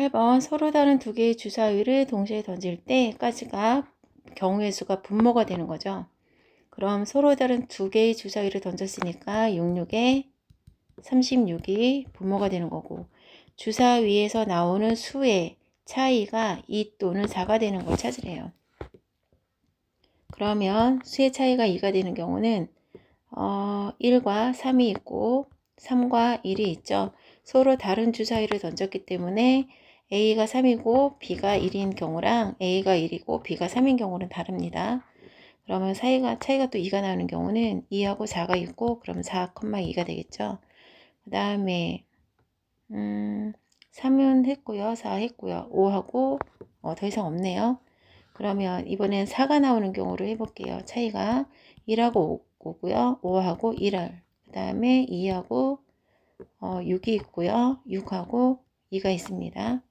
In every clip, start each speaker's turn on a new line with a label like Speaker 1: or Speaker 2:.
Speaker 1: 8번 서로 다른 두 개의 주사위를 동시에 던질 때까지가 경우의 수가 분모가 되는 거죠. 그럼 서로 다른 두 개의 주사위를 던졌으니까 66에 36이 분모가 되는 거고 주사위에서 나오는 수의 차이가 2 또는 4가 되는 걸 찾으래요. 그러면 수의 차이가 2가 되는 경우는 어, 1과 3이 있고 3과 1이 있죠. 서로 다른 주사위를 던졌기 때문에 A가 3이고 B가 1인 경우랑 A가 1이고 B가 3인 경우는 다릅니다. 그러면 사이가, 차이가 또 2가 나오는 경우는 2하고 4가 있고 그러면 4,2가 되겠죠. 그 다음에 음, 3은 했고요. 4 했고요. 5하고 어, 더 이상 없네요. 그러면 이번엔 4가 나오는 경우로 해볼게요. 차이가 1하고 5고요. 5하고 1을 그 다음에 2하고 어, 6이 있고요. 6하고 2가 있습니다.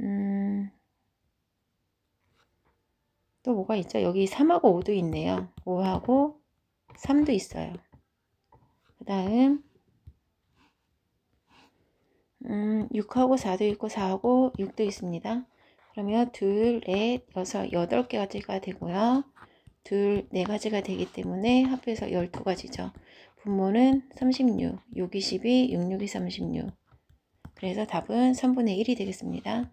Speaker 1: 음, 또 뭐가 있죠? 여기 3하고 5도 있네요. 5하고 3도 있어요. 그 다음 음, 6하고 4도 있고 4하고 6도 있습니다. 그러면 둘, 넷, 여섯, 여덟 개가 되고요. 둘, 네 가지가 되기 때문에 합해서 12가지죠. 분모는 36, 6, 22, 6, 6이 36. 그래서 답은 3분의 1이 되겠습니다.